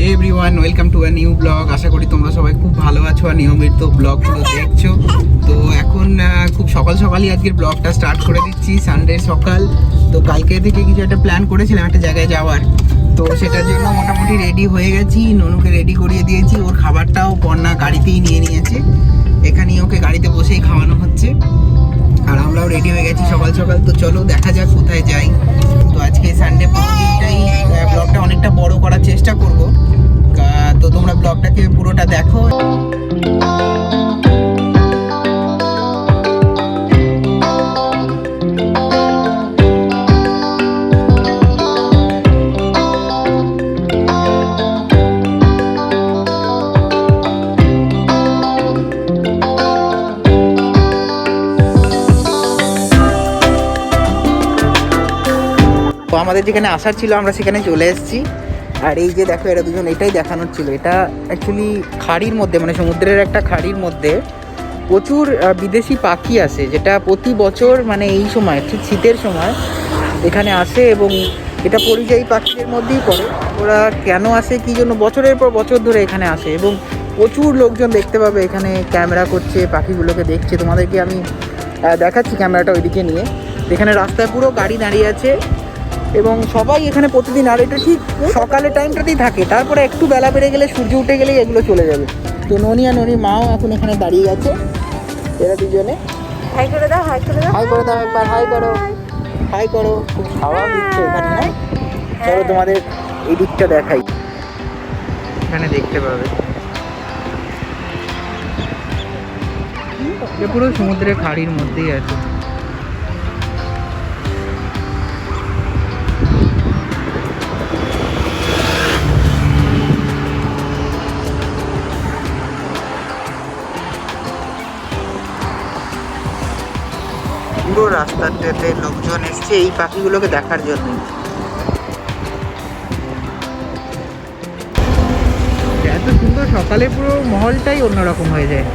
Everyone welcome to a new blog আশা করি তোমরা সবাই খুব ভালো আছো আর নিয়মিত ব্লগগুলো দেখছ। তো এখন খুব সকাল সকালই আজকের ব্লগটা স্টার্ট করে দিচ্ছি সানডে সকাল। তো কালকে থেকে কিছু একটা প্ল্যান করেছিলাম একটা জায়গায় যাওয়ার। তো সেটার জন্য মোটামুটি রেডি হয়ে গেছি, ননুকে রেডি করিয়ে দিয়েছি। ওর খাবারটাও পন্না গাড়িতেই নিয়ে নিয়েছে। এখানেই ওকে গাড়িতে বসেই খাওয়ানো হচ্ছে। আর আমরাও রেডি হয়ে গেছি সকাল সকাল। তো চলো দেখা যাক কোথায় যাই। তো আজকে সানডে প্রতিদিনটাই ব্লগটা অনেকটা বড় করার চেষ্টা করব। তো তোমরা ব্লগটাকে পুরোটা দেখো। আমাদের যেখানে আসার ছিল, আমরা সেখানে চলে এসেছি। আর এই যে দেখো, এরা দুজন এটাই দেখানোর ছিল। এটা অ্যাকচুয়ালি খাড়ির মধ্যে মানে সমুদ্রের একটা খাড়ির মধ্যে প্রচুর বিদেশি পাখি আসে, যেটা প্রতি বছর মানে এই সময়, ঠিক শীতের সময়, এখানে আসে এবং এটা পরিযায়ী পাখিদের মধ্যেই পড়ে। ওরা কেন আসে, কী জন্য বছরের পর বছর ধরে এখানে আসে এবং প্রচুর লোকজন দেখতে পাবে, এখানে ক্যামেরা করছে, পাখিগুলোকে দেখছে। তোমাদেরকে আমি দেখাচ্ছি ক্যামেরাটা ওইদিকে নিয়ে। এখানে রাস্তায় পুরো গাড়ি দাঁড়িয়ে আছে। এবং সবাই এখানে প্রতিদিন আর এটা ঠিক সকালের টাইমটাতেই থাকে। তারপরে একটু বেলা বেড়ে গেলে সূর্য উঠে গেলেই এগুলো চলে যাবে। তো ননি আর ননির মাও এখন এখানে দাঁড়িয়ে গেছে এরা দুজনে। হাই করে দাও হাই করে দাও। হাই করে দাও একবার হাই করো। হাই করো। খুব হাওয়া দিচ্ছে এখানে না চলো তোমাদের এই দিকটা দেখাই। এখানে দেখতে পাবে। পুরো সমুদ্রের খাড়ির মধ্যেই আছে। পুরো রাস্তাটাতে লোকজন এসছে এই পাখিগুলোকে দেখার জন্য। এত সুন্দর সকালে পুরো মহলটাই অন্যরকম হয়ে যায়।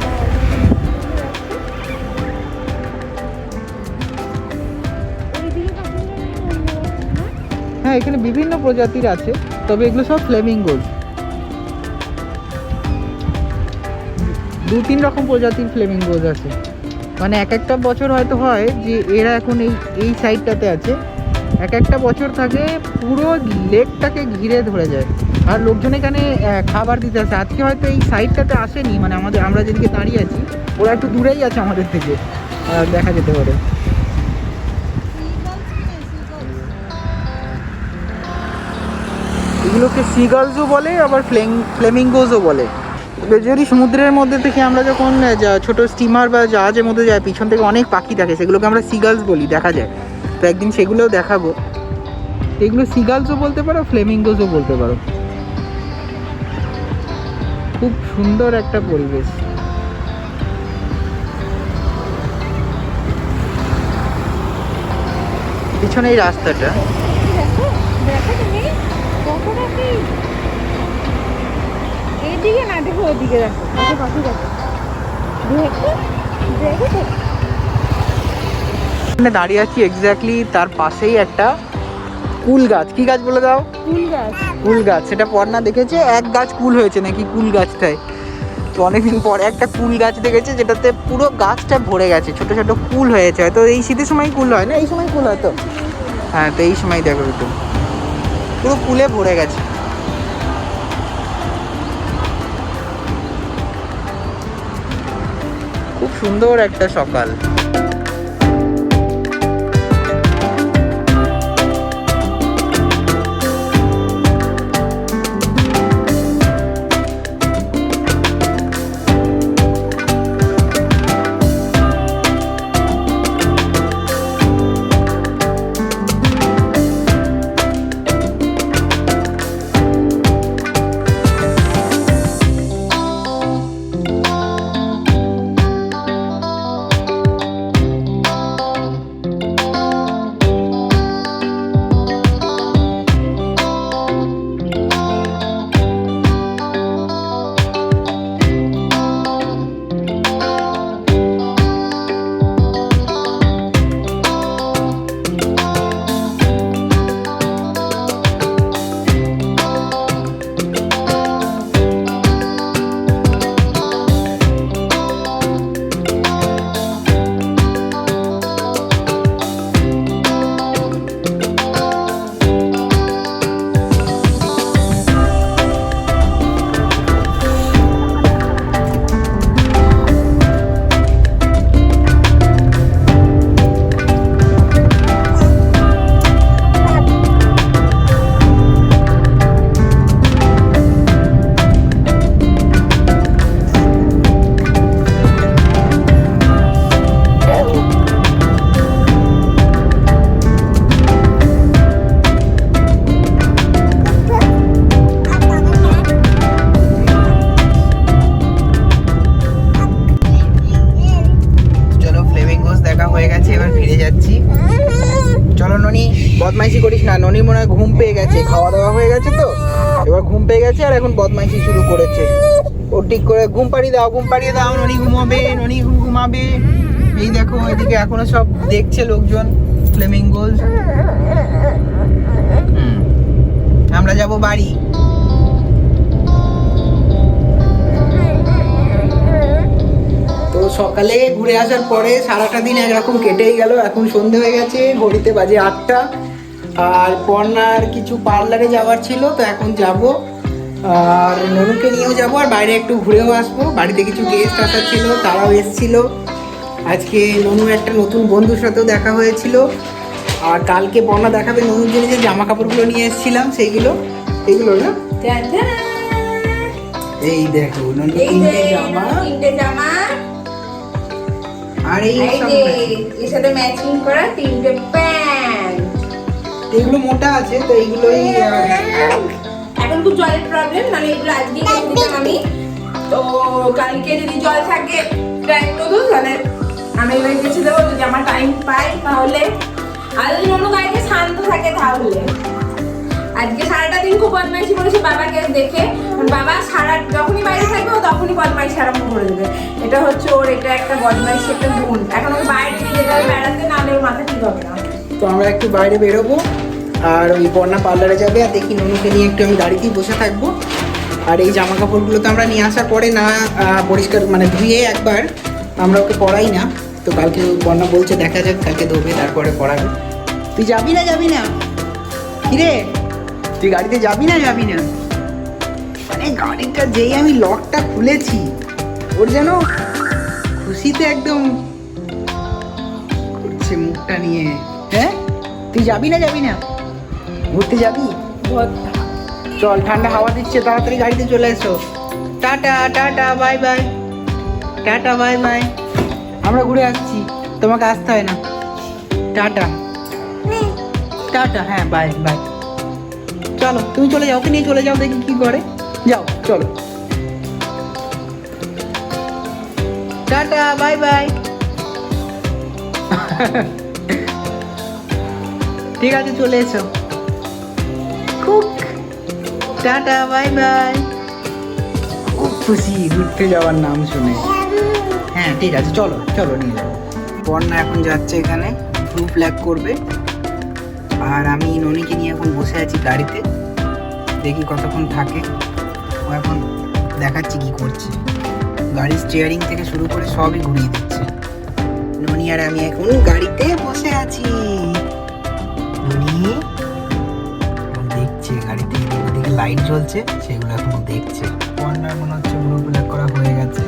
হ্যাঁ এখানে বিভিন্ন প্রজাতির আছে, তবে এগুলো সব ফ্লেমিং ফ্লেমিঙ্গোজ দু তিন রকম প্রজাতির ফ্লেমিং ফ্লেমিঙ্গোজ আছে। মানে এক একটা বছর হয়তো হয় যে এরা এখন এই এই সাইডটাতে আছে। এক একটা বছর থাকে, পুরো লেকটাকে ঘিরে ধরে যায়। আর লোকজন এখানে খাবার দিতে আসে। আজকে হয়তো এই সাইডটাতে আসেনি মানে আমাদের, আমরা যেদিকে দাঁড়িয়ে আছি, ওরা একটু দূরেই আছে আমাদের থেকে। দেখা যেতে পারে। এগুলোকে সিগালসও বলে, আবার ফ্লেং ফ্লেমিঙ্গোজও বলে। যদি সমুদ্রের মধ্যে থেকে আমরা যখন ছোট স্টিমার বা জাহাজের মধ্যে যাই পিছন থেকে অনেক পাখি থাকে সেগুলোকে আমরা সিগালস বলি, দেখা যায়। তো একদিন সেগুলোও দেখাবো। এগুলো সিগালসও বলতে পারো ফ্লেমিঙ্গোজও বলতে পারো। খুব সুন্দর একটা পরিবেশ। পিছনে এই রাস্তাটা। দেখো এদিকে না দেখো ওদিকে দেখো। কত পাখি দেখো। দেখো দেখো এখানে দাঁড়িয়ে আছি এক্স্যাক্টলি তার পাশেই একটা কুল গাছ। কি গাছ বলে দাও? ফুল গাছ। কুল গাছ। সেটা পর্ণা দেখেছে এক গাছ কুল হয়েছে নাকি কুল গাছটায়? তো অনেকদিন পর একটা কুল গাছ দেখেছে যেটাতে পুরো গাছটা ভরে গেছে। ছোট ছোট কুল হয়েছে। হয়তো এই শীতের সময় কুল হয় না? এই সময় কুল হয় তো হ্যাঁ তো এই সময় দেখো একটু। পুরো কুলে ভরে গেছে। সুন্দর একটা সকাল। যাচ্ছি। চলো ননি, বদমাইশি করিস না। ননি মনে হয় ঘুম পেয়ে গেছে খাওয়া দাওয়া হয়ে গেছে তো? এবার ঘুম পেয়ে গেছে আর এখন বদমাইশি শুরু করেছে। ও ঠিক করে, ঘুম পাড়িয়ে দাও, ঘুম পাড়িয়ে দাও, ননি ঘুমাবে ননি ঘুমাবে। এই দেখো, এদিকে এখনও সব দেখছে লোকজন ফ্লেমিঙ্গোস আমরা যাব বাড়ি। সকালে ঘুরে আসার পরে সারাটা দিন একরকম কেটেই গেল। এখন সন্ধে হয়ে গেছে ঘড়িতে বাজে আটটা। আর পর্নার কিছু পার্লারে যাওয়ার ছিল তো এখন যাব। আর ননুকে নিয়েও যাব আর বাইরে একটু ঘুরেও আসব। বাড়িতে কিছু গেস্ট আসার ছিল তারাও এসেছিল। আজকে ননু একটা নতুন বন্ধুর সাথেও দেখা হয়েছিল। আর কালকে বর্ণা দেখাবে ননুর জন্য যে জামা কাপড়গুলো নিয়ে এসেছিলাম সেইগুলো। এইগুলো না? এই দেখো ননু জামা। জামা। আর এই যে এর সাথে ম্যাচিং করা তিনটে প্যান্ট এগুলো মোটা আছে তো এইগুলোই এখন খুব জলের প্রবলেম মানে এগুলো আজকে দিতাম আমি। তো কালকে যদি জল থাকে ট্রাই করব তাহলে আমি এবার গেছে দেবো যদি আমার টাইম পাই তাহলে। আর যদি অন্য গাড়িতে শান্ত থাকে তাহলে। আজকে সারাটা দিন খুব বদমাইশি করেছে বাবাকে দেখে বাবা সারা, যখনই বাইরে থাকবে ও তখনই বদমাইশি আরম্ভ করে দেবে। এটা হচ্ছে ওর, এটা একটা বদমাইশি, একটা গুণ। এখন ওকে বাইরে নিয়ে যেতে হবে, বেড়াতে, নাহলে ওর মাথা ঠিক হবে না। তো আমরা একটু বাইরে বেরোবো, আর ওই বন্যা পার্লারে যাবে, আর দেখি ননুকে নিয়ে একটু আমি গাড়িতেই বসে থাকব। আর এই জামা কাপড়গুলো তো আমরা নিয়ে আসার পরে না পরিষ্কার মানে ধুয়ে একবার আমরা ওকে পরাই না। তো কালকে বন্যা বলছে দেখা যাক, কালকে ধোবে, তারপরে পরাবে। তুই যাবি না যাবি না? কিরে? তুই গাড়িতে যাবি না যাবি না? মানে গাড়িটা যেই আমি লকটা খুলেছি ওর যেন খুশিতে একদম করছে মুখটা নিয়ে। হ্যাঁ? তুই যাবি না যাবি না? ঘুরতে যাবি? চল ঠান্ডা হাওয়া দিচ্ছে তাড়াতাড়ি গাড়িতে চলে এসো। Tata tata bye bye. Tata bye bye. আমরা ঘুরে আসছি। তোমাকে আসতে হয় না। টাটা। টাটা হ্যাঁ বাই বাই। চলো তুমি চলে যাও ওকে নিয়ে চলে যাও দেখি কি করে। যাও চলো। Tata bye bye. ঠিক আছে চলে এসো। খুব। Tata bye bye. খুব খুশি ঘুরতে যাওয়ার নাম শুনে। হ্যাঁ ঠিক আছে চলো চলো নিয়ে যাব বন্যা এখন যাচ্ছে এখানে ব্লু ফ্ল্যাগ করবে। আর আমি ননিকে নিয়ে এখন বসে আছি গাড়িতে। দেখি কতক্ষণ থাকে। ও এখন দেখাচ্ছি কি করছে। গাড়ির স্টিয়ারিং থেকে শুরু করে সবই ঘুরিয়ে দিচ্ছে। ননি আর আমি এখন গাড়িতে বসে আছি। ননি দেখছে গাড়িতে এদিক লাইট জ্বলছে, সেগুলো এখন দেখছে। কর্নার মনে হচ্ছে ব্লু ব্ল্যাক করা হয়ে গেছে।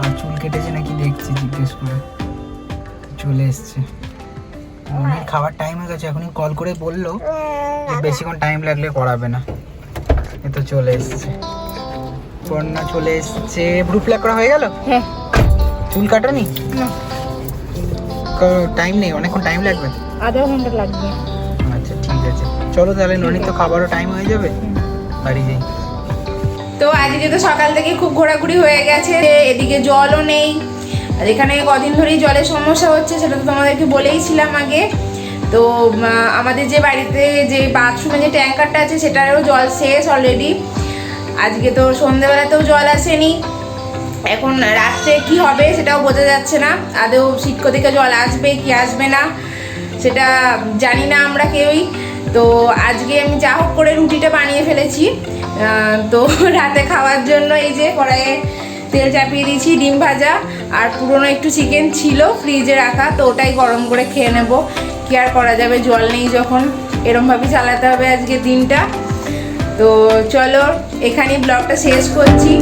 আর চুল কেটেছে নাকি দেখছি, জিজ্ঞেস করে। চলে এসছে। ননির খাবার টাইম হয়ে গেছে এখনই কল করে বলল যে বেশিক্ষণ টাইম লাগলে করাবে না। এ তো চলে এসছে। কর্না চলে এসছে। ব্লু ফ্ল্যাগ করা হয়ে গেল? হ্যাঁ। চুল কাটানি? টাইম নেই অনেকক্ষণ টাইম লাগবে? আধা ঘণ্টা লাগবে। আচ্ছা ঠিক আছে। চলো তাহলে ননি তো খাবারও টাইম হয়ে যাবে। বাড়ি যাই। তো আজকে তো সকাল থেকে খুব ঘোরাঘুরি হয়ে গেছে এদিকে জলও নেই। আর এখানে কদিন ধরেই জলের সমস্যা হচ্ছে, সেটা তো তোমাদেরকে বলেইছিলাম আগে। তো আমাদের যে বাড়িতে যে বাথরুমে যে ট্যাঙ্কারটা আছে, সেটারও জল শেষ অলরেডি আজকে তো সন্ধেবেলাতেও জল আসেনি। এখন রাত্রে কি হবে সেটাও বোঝা যাচ্ছে না। আদৌ সিটকো থেকে জল আসবে কি আসবে না, সেটা জানি না আমরা কেউই। তো, আজকে আমি যা হোক করে রুটিটা বানিয়ে ফেলেছি। তো, রাতে খাওয়ার জন্য এই যে কড়াইয়ে তেল চাপিয়ে দিয়েছি, ডিম ভাজা আর পুরনো একটু চিকেন ছিল ফ্রিজে রাখা, তো ওটাই গরম করে খেয়ে নেব। কি আর করা যাবে, জল নেই যখন। এরমভাবে চালাতে হবে আজকে দিনটা। তো চলো, এখানেই ব্লগটা শেষ করছি।